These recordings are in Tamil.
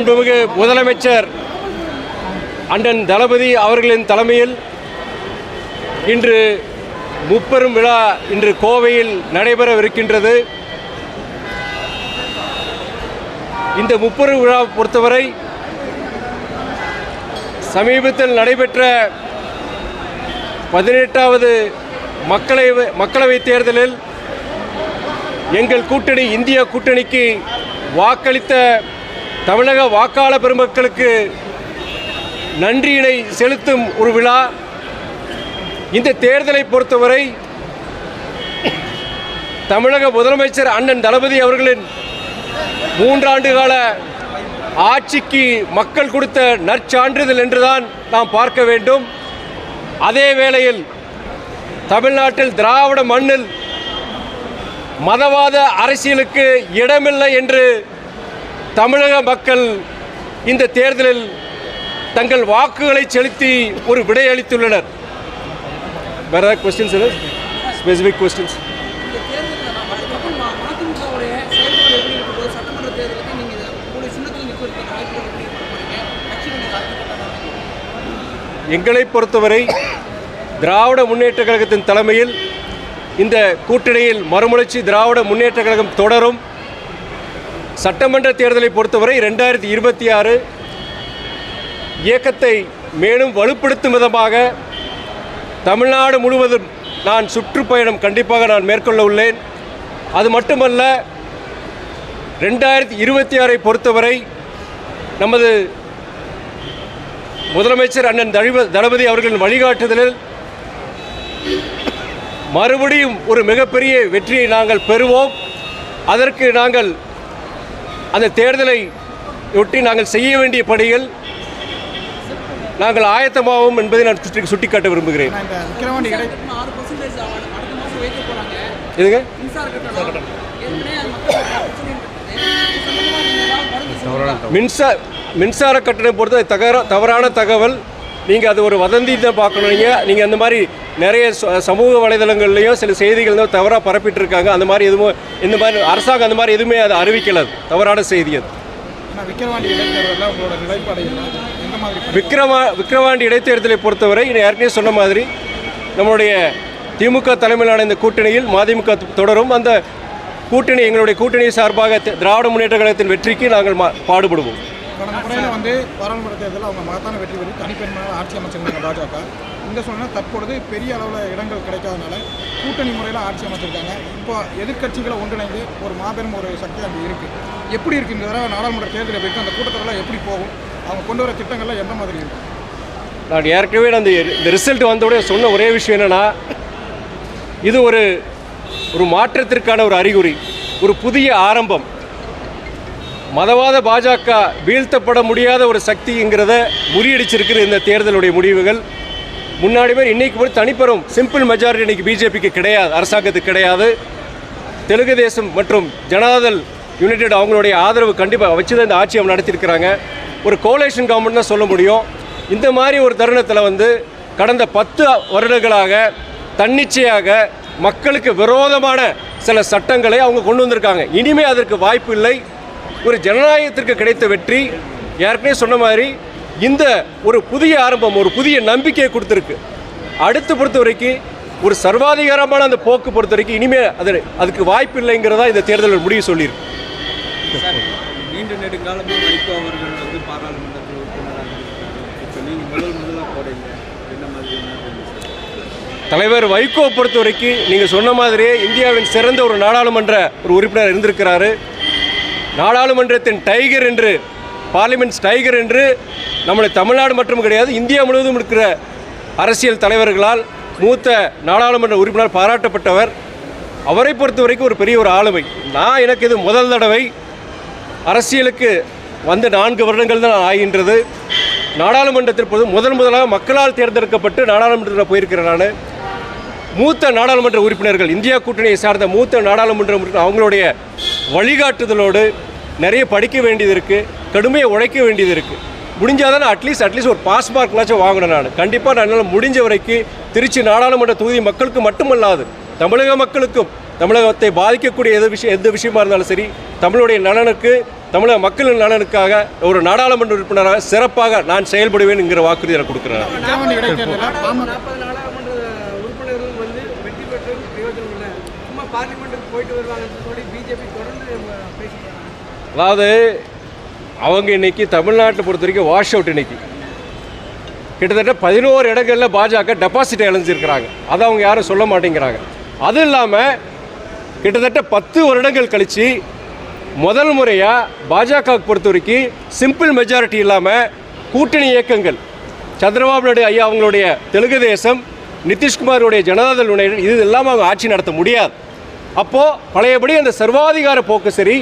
மாண்புமிகு முதலமைச்சர் அண்டன் தளபதி அவர்களின் தலைமையில் இன்று முப்பெரும் விழா இன்று கோவையில் நடைபெறவிருக்கின்றது. இந்த முப்பெரும் விழா பொறுத்தவரை சமீபத்தில் நடைபெற்ற பதினெட்டாவது மக்களவை மக்களவைத் தேர்தலில் எங்கள் கூட்டணி இந்திய கூட்டணிக்கு வாக்களித்த தமிழக வாக்காளர் பெருமக்களுக்கு நன்றியினை செலுத்தும் ஒரு விழா. இந்த தேர்தலை பொறுத்தவரை தமிழக முதலமைச்சர் அண்ணன் தளபதி அவர்களின் மூன்றாண்டு கால ஆட்சிக்கு மக்கள் கொடுத்த நற்சான்றிதழ் என்றுதான் நாம் பார்க்க வேண்டும். அதே வேளையில் தமிழ்நாட்டில் திராவிட மண்ணில் மதவாத அரசியலுக்கு இடமில்லை என்று தமிழக மக்கள் இந்த தேர்தலில் தங்கள் வாக்குகளை செலுத்தி ஒரு விடையளித்துள்ளனர் வேற ஏதாவது கொஸ்டின்ஸ் ஸ்பெசிஃபிக் கொஸ்டின்ஸ் எங்களை பொறுத்தவரை திராவிட முன்னேற்ற கழகத்தின் தலைமையில் இந்த கூட்டணியில் மறுமலர்ச்சி திராவிட முன்னேற்ற கழகம் தொடரும். சட்டமன்ற தேர்தலை பொறுத்தவரை ரெண்டாயிரத்தி இருபத்தி ஆறு இயக்கத்தை மேலும் வலுப்படுத்தும் விதமாக தமிழ்நாடு முழுவதும் நான் சுற்றுப்பயணம் கண்டிப்பாக நான் மேற்கொள்ள உள்ளேன். அது மட்டுமல்ல ரெண்டாயிரத்தி இருபத்தி ஆறை பொறுத்தவரை நமது முதலமைச்சர் அண்ணன் தழிவ தளபதி அவர்களின் வழிகாட்டுதலில் மறுபடியும் ஒரு மிகப்பெரிய வெற்றியை நாங்கள் பெறுவோம். அதற்கு நாங்கள் அந்த தேர்தலை ஒட்டி நாங்கள் செய்ய வேண்டிய பணிகள் நாங்கள் ஆயத்தமாகவும் என்பதை நான் சுட்டி சுட்டிக்காட்ட விரும்புகிறேன். எதுங்க? மின்சார மின்சார கட்டணம் பொறுத்த தகர தவறான தகவல் நீங்கள் அது ஒரு வதந்தி தான் பார்க்கணும். நீங்கள் நீங்கள் அந்த மாதிரி நிறைய சமூக வலைதளங்கள்லையும் சில செய்திகள் தான் தவறாக பரப்பிட்டு இருக்காங்க அந்த மாதிரி எதுவும் இந்த மாதிரி அரசாங்கம் அந்த மாதிரி எதுவுமே அதை அறிவிக்கல. தவறான செய்தி அது. விக்ரமா விக்கிரவாண்டி இடைத்தேர்தலை பொறுத்தவரை ஏற்கனவே சொன்ன மாதிரி நம்மளுடைய திமுக தலைமையிலான இந்த கூட்டணியில் மதிமுக தொடரும். அந்த கூட்டணி எங்களுடைய கூட்டணி சார்பாக திராவிட முன்னேற்ற கழகத்தின் வெற்றிக்கு நாங்கள் பாடுபடுவோம். கடந்த முறையில் வந்து பாராளுமன்ற தேர்தலில் அவங்க மகத்தான வெற்றி பெற்று தனிப்பெருமையாக ஆட்சி அமைச்சிருந்தாங்க பாஜக. இந்த சூழ்நிலை தற்பொழுது பெரிய அளவில் இடங்கள் கிடைக்காதனால கூட்டணி முறையில் ஆட்சி அமைச்சிருக்காங்க. இப்போ எதிர்க்கட்சிகளை ஒன்றிணைந்து ஒரு மாபெரும் ஒரு சக்தி அங்கே இருக்குது எப்படி இருக்குது இந்த தடவை நாடாளுமன்ற தேர்தல் எப்படி இருக்கு அந்த கூட்டத்தொடரில் எப்படி போகும்? அவங்க கொண்டு வர திட்டங்கள்லாம் எந்த மாதிரி இருக்கும் நான் ஏற்கனவே நான் இந்த ரிசல்ட் வந்த உடனே சொன்ன ஒரே விஷயம் என்னன்னா இது ஒரு ஒரு மாற்றத்திற்கான ஒரு அறிகுறி ஒரு புதிய ஆரம்பம். மதவாத பாஜக வீழ்த்தப்பட முடியாத ஒரு சக்திங்கிறத முறியடிச்சிருக்கிற இந்த தேர்தலுடைய முடிவுகள். முன்னாடி பேர் இன்னைக்கு போய் தனிப்பெரும் சிம்பிள் மெஜாரிட்டி இன்னைக்கு பிஜேபிக்கு கிடையாது அரசாங்கத்துக்கு கிடையாது. தெலுங்கு தேசம் மற்றும் ஜனதாதள் யுனைடெட் அவங்களுடைய ஆதரவு கண்டிப்பாக வச்சு தான் இந்த ஆட்சி அவங்க நடத்தியிருக்கிறாங்க. ஒரு கோலேஷன் கவர்மெண்ட் தான் சொல்ல முடியும். இந்த மாதிரி ஒரு தருணத்தில் வந்து கடந்த பத்து வருடங்களாக தன்னிச்சையாக மக்களுக்கு விரோதமான சில சட்டங்களை அவங்க கொண்டு வந்திருக்காங்க. இனிமே அதற்கு வாய்ப்பு இல்லை. ஒரு ஜனநாயகத்திற்கு கிடைத்த வெற்றி. ஏற்கனவே சொன்ன மாதிரி இந்த ஒரு புதிய ஆரம்பம் ஒரு புதிய நம்பிக்கையை கொடுத்துருக்கு. அடுத்து பொறுத்த வரைக்கும் ஒரு சர்வாதிகாரமான அந்த போக்கு பொறுத்த வரைக்கும் இனிமே அது அதுக்கு வாய்ப்பு இல்லைங்கிறதா இந்த தேர்தல் முடிவு சொல்லியிருக்கு. நீண்ட நெடுங்காலமாக வைகோ அவர்கள் வந்து பாராளுமன்றத்தில் உறுப்பினராக இருக்கிறாங்க இப்போ நீங்கள் முதல் முதலாக போறீங்க. என்ன மாதிரியான தலைவர் வைகோ பொறுத்த வரைக்கும் நீங்கள் சொன்ன மாதிரியே இந்தியாவின் சிறந்த ஒரு நாடாளுமன்ற ஒரு உறுப்பினர் இருந்திருக்கிறாரு. நாடாளுமன்றத்தின் டைகர் என்று பார்லிமெண்ட்ஸ் டைகர் என்று நம்முடைய தமிழ்நாடு மட்டும் கிடையாது இந்தியா முழுவதும் இருக்கிற அரசியல் தலைவர்களால் மூத்த நாடாளுமன்ற உறுப்பினர் பாராட்டப்பட்டவர். அவரை பொறுத்த வரைக்கும் ஒரு பெரிய ஒரு ஆளுமை. நான் எனக்கு இது முதல் தடவை அரசியலுக்கு வந்து நான்கு வருடங்கள் தான் ஆகின்றது. நாடாளுமன்றத்தில் போது முதன் முதலாக மக்களால் தேர்ந்தெடுக்கப்பட்டு நாடாளுமன்றத்தில் போயிருக்கிறேன் நான். மூத்த நாடாளுமன்ற உறுப்பினர்கள் இந்தியா கூட்டணியை சார்ந்த மூத்த நாடாளுமன்ற உறுப்பினர் அவங்களுடைய வழிகாட்டுதலோடு நிறைய படிக்க வேண்டியது இருக்குது கடுமையாக உழைக்க வேண்டியது இருக்குது முடிஞ்சால் தான் அட்லீஸ்ட் அட்லீஸ்ட் ஒரு பாஸ் மார்க்னாச்சும் வாங்கணும் நான். கண்டிப்பாக நான் என்னால் முடிஞ்ச வரைக்கும் திருச்சி நாடாளுமன்ற தொகுதி மக்களுக்கு மட்டுமல்லாது தமிழக மக்களுக்கும் தமிழகத்தை பாதிக்கக்கூடிய எது விஷயம் எந்த விஷயமா இருந்தாலும் சரி தமிழுடைய நலனுக்கு தமிழக மக்களின் நலனுக்காக ஒரு நாடாளுமன்ற உறுப்பினராக சிறப்பாக நான் செயல்படுவேன் என்கிற வாக்குறுதி எனக்கு கொடுக்குறேன் விக்கிரவாண்டி இடைத்தேர்தலில் பாமக நாற்பது நாடாளுமன்ற உறுப்பினர்கள் வந்து வெற்றி பெற்று பிரயோஜனம் பார்லிமெண்ட்டுக்கு போயிட்டு வருவாங்கன்னு சொல்லி பிஜேபி தொடர்ந்து அதாவது அவங்க இன்னைக்கு தமிழ்நாட்டை பொறுத்த வரைக்கும் வாஷ் அவுட் இன்னைக்கு. கிட்டத்தட்ட பதினோரு இடங்களில் பாஜக டெபாசிட் இழந்திருக்கிறாங்க அதை அவங்க யாரும் சொல்ல மாட்டேங்கிறாங்க. அதுவும் இல்லாமல் கிட்டத்தட்ட பத்து வருடங்கள் கழித்து முதல் முறையாக பாஜக பொறுத்த வரைக்கும் சிம்பிள் மெஜாரிட்டி இல்லாமல் கூட்டணி இயக்கங்கள். சந்திரபாபு நாயுடு ஐயா அவங்களுடைய தெலுங்கு தேசம் நிதிஷ்குமாருடைய ஜனதாதள் யுனைடெட் இது இல்லாமல் அவங்க ஆட்சி நடத்த முடியாது. அப்போது பழையபடி அந்த சர்வாதிகார போக்கு சரி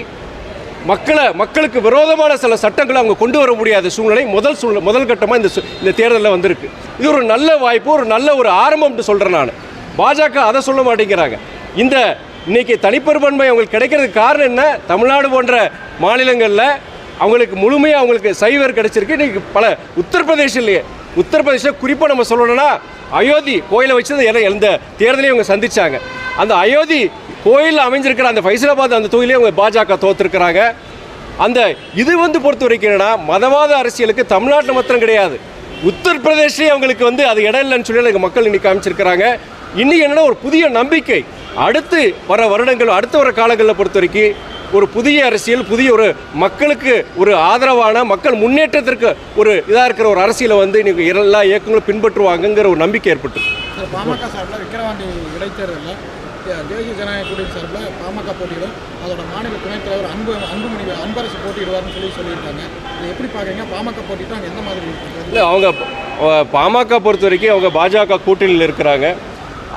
மக்களை மக்களுக்கு விரோதமான சில சட்டங்களை அவங்க கொண்டு வர முடியாத சூழ்நிலை முதல் சூழ்நிலை முதல் கட்டமாக இந்த இந்த தேர்தலில் வந்திருக்கு. இது ஒரு நல்ல வாய்ப்பு ஒரு நல்ல ஒரு ஆரம்பம்னு சொல்கிறேன் நான். பாஜக அதை சொல்ல மாட்டேங்கிறாங்க. இந்த இன்றைக்கி தனிப்பெரும்பான்மை அவங்களுக்கு கிடைக்கிறதுக்கு காரணம் என்ன? தமிழ்நாடு போன்ற மாநிலங்களில் அவங்களுக்கு முழுமையாக அவங்களுக்கு சைவர் கிடைச்சிருக்கு. இன்னைக்கு பல உத்தரப்பிரதேசிலேயே உத்தரப்பிரதேசில் குறிப்பாக நம்ம சொல்லணும்னா அயோத்தி கோயிலை வச்சு எந்த தேர்தலையும் அவங்க சந்திச்சாங்க. அந்த அயோத்தி கோயில் அமைஞ்சிருக்கிற அந்த ஃபைசலாபாத் அந்த தொகுதியிலே அவங்க பாஜக தோத்துருக்கிறாங்க. அந்த இது வந்து பொறுத்த வரைக்கும் என்னன்னா மதவாத அரசியலுக்கு தமிழ்நாட்டில் மாத்திரம் கிடையாது. உத்தரப்பிரதேஷ்லேயே அவங்களுக்கு வந்து அது இடம் இல்லைன்னு சொல்லி எனக்கு மக்கள் இன்னைக்கு காமிச்சிருக்கிறாங்க. இன்னைக்கு என்னென்னா ஒரு புதிய நம்பிக்கை. அடுத்து வர வருடங்கள் அடுத்து வர காலங்களில் பொறுத்த வரைக்கும் ஒரு புதிய அரசியல் புதிய ஒரு மக்களுக்கு ஒரு ஆதரவான மக்கள் முன்னேற்றத்திற்கு ஒரு இதாக இருக்கிற ஒரு அரசியலை வந்து இன்னைக்கு எல்லா இயக்கங்களும் பின்பற்றுவாங்கங்கிற ஒரு நம்பிக்கை ஏற்பட்டு பாமக சார்பில் விக்கிரவாண்டி இடைத்தேர்தலில் தேசிய ஜனநாயக கூட்டணி சார்பில் பாமக போட்டியிடும். அதோட மாநில துணைத் தலைவர் அன்பு அன்புமணி அன்பரசு போட்டியிடுவார்னு சொல்லி சொல்லியிருக்காங்க. இதை எப்படி பார்க்குறீங்க? பாமக போட்டிட்டு அங்கே எந்த மாதிரி? இல்லை அவங்க பாமக பொறுத்த வரைக்கும் அவங்க பாஜக கூட்டணியில் இருக்கிறாங்க.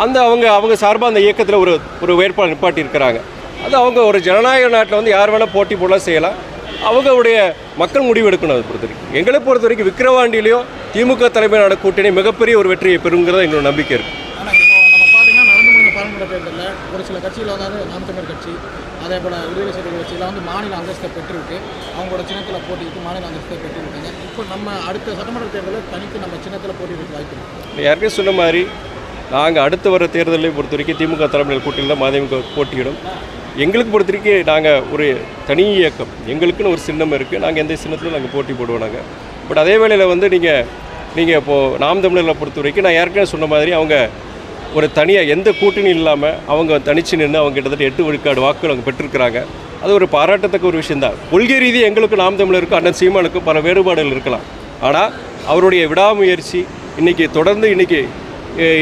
அந்த அவங்க அவங்க சார்பாக அந்த இயக்கத்தில் ஒரு ஒரு வேட்பாளர் நிப்பாட்டி இருக்கிறாங்க அது அவங்க ஒரு ஜனநாயக நாட்டில் வந்து யார் வேணால் போட்டி போடலாம் செய்யலாம். அவங்களுடைய மக்கள் முடிவு எடுக்கணும் அதை பொறுத்த வரைக்கும். எங்களை பொறுத்த வரைக்கும் விக்கிரவாண்டியிலையும் திமுக தலைமையிலான கூட்டணி மிகப்பெரிய ஒரு வெற்றியை பெறுங்கிறத எங்களோட நம்பிக்கை இருக்குது ஒரு சில கட்சியில் வந்து நாம் தமிழர் கட்சி அதே போல் விடுதலை சிறுத்தைகள் கட்சியில் வந்து மாநில அந்தஸ்தை பெற்றிருக்கு. அவங்களோட சின்னத்தில் போட்டிக்கு மாநில அந்தஸ்தை பெற்றிருக்காங்க. இப்போ நம்ம அடுத்த சட்டமன்ற தேர்தலில் தனித்து நம்ம சின்னத்தில் போட்டியிட வாய்ப்பு இருக்குது யாருக்கே சொன்ன மாதிரி நாங்கள் அடுத்து வர தேர்தலை பொறுத்த வரைக்கும் திமுக தலைமையில் கூட்டணியில் தான் மதிமுக போட்டியிடும். எங்களுக்கு பொறுத்த வரைக்கும் நாங்கள் ஒரு தனி இயக்கம். எங்களுக்குன்னு ஒரு சின்னம் இருக்குது நாங்கள் எந்த சின்னத்திலும் நாங்கள் போட்டி போடுவோம் நாங்கள் பட் அதே வேளையில் வந்து நீங்கள் நீங்கள் இப்போது நாம் தமிழர்களை பொறுத்த வரைக்கும் நான் ஏற்கனவே சொன்ன மாதிரி அவங்க ஒரு தனியாக எந்த கூட்டணி இல்லாமல் அவங்க தனிச்சு நின்று அவங்க கிட்டத்தட்ட எட்டு விழுக்காடு வாக்குகள் அவங்க பெற்றிருக்கிறாங்க. அது ஒரு பாராட்டத்தக்க ஒரு விஷயம்தான் கொள்கை ரீதி எங்களுக்கும் நாம் தமிழருக்கும் அண்ணன் சீமானுக்கும் பல வேறுபாடுகள் இருக்கலாம். ஆனால் அவருடைய விடாமுயற்சி இன்றைக்கி தொடர்ந்து இன்னைக்கு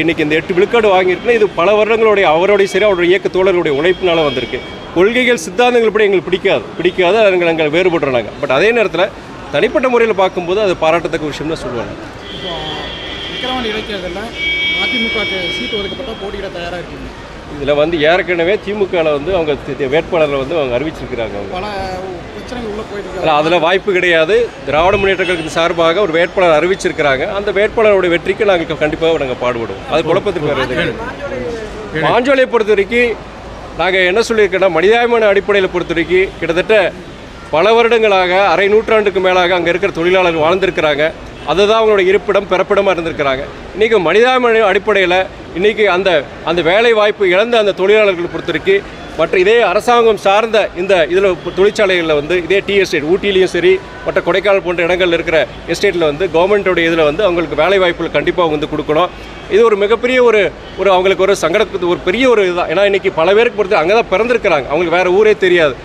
இன்றைக்கி இன்னைக்கு இந்த எட்டு விழுக்காடு வாங்கியிருக்குன்னா இது பல வருடங்களுடைய அவருடைய சரி அவருடைய இயக்க தோழர்களுடைய உழைப்பினால் வந்திருக்கு. கொள்கைகள் சித்தாந்தங்கள் இப்படி எங்களுக்கு பிடிக்காது. பிடிக்காது அது நாங்கள் நாங்கள் வேறுபடுறோம் நாங்கள் பட் அதே நேரத்தில் தனிப்பட்ட முறையில் பார்க்கும்போது அது பாராட்டத்தக்க விஷயம்னு சொல்லுவாங்க. அதிமுகக்கு சீட்டு ஒதுக்கப்பட்டால் போட்டியிட தயாராக இருக்கீங்க? இதில் வந்து ஏற்கனவே திமுகவில் வந்து அவங்க தி- தி- வேட்பாளரை வந்து அவங்க அறிவிச்சிருக்கிறாங்க பல பிரச்சனைகள் உள்ளே போயிட்டு அதில் வாய்ப்பு கிடையாது. திராவிட முன்னேற்ற கழகத்தின் சார்பாக ஒரு வேட்பாளர் அறிவிச்சிருக்கிறாங்க. அந்த வேட்பாளருடைய வெற்றிக்கு நாங்கள் கண்டிப்பாக நாங்கள் பாடுபடுவோம். அது குழப்பத்துக்கு கிடையாது. மாஞ்சோலையை பொறுத்த வரைக்கும் நாங்கள் என்ன சொல்லியிருக்கோன்னா மனிதாபிமான அடிப்படையில் பொறுத்த வரைக்கும் கிட்டத்தட்ட பல வருடங்களாக அரை நூற்றாண்டுக்கு மேலாக அங்கே இருக்கிற தொழிலாளர்கள் வாழ்ந்திருக்கிறாங்க. அதுதான் அவங்களோட இருப்பிடம் பிறப்பிடமாக இருந்திருக்கிறாங்க. இன்றைக்கி மனிதாபிமான அடிப்படையில் இன்றைக்கி அந்த அந்த வேலை வாய்ப்பு இழந்த அந்த தொழிலாளர்களை பொறுத்த வரைக்கும் மற்ற இதே அரசாங்கம் சார்ந்த இந்த இதில் தொழிற்சாலைகளில் வந்து இதே டி எஸ்டேட் ஊட்டிலையும் சரி மற்ற கொடைக்கானல் போன்ற இடங்களில் இருக்கிற எஸ்டேட்டில் வந்து கவர்மெண்ட்டோட இதில் வந்து அவங்களுக்கு வேலை வாய்ப்புகள் கண்டிப்பாக வந்து கொடுக்கணும். இது ஒரு மிகப்பெரிய ஒரு ஒரு அவங்களுக்கு ஒரு சங்கடத்துக்கு ஒரு பெரிய ஒரு இதுதான் ஏன்னா இன்றைக்கி பல பேருக்கு பொறுத்து அங்கே தான் பிறந்திருக்கிறாங்க. அவங்களுக்கு வேறு ஊரே தெரியாது.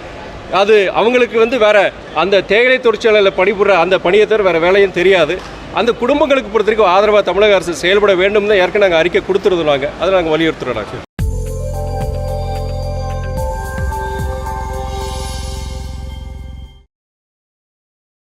அது அவங்களுக்கு வந்து வேற அந்த தேயிலை தொழிற்சாலையில் பணிபுற அந்த பணியை தவிர வேறு வேலையும் தெரியாது. அந்த குடும்பங்களுக்கு பொறுத்த வரைக்கும் ஆதரவாக தமிழக அரசு செயல்பட வேண்டும் தான் ஏற்கனவே நாங்கள் அறிக்கை கொடுத்துருந்தோம் நாங்கள் அதை நாங்கள் வலியுறுத்துறோம் நாங்கள்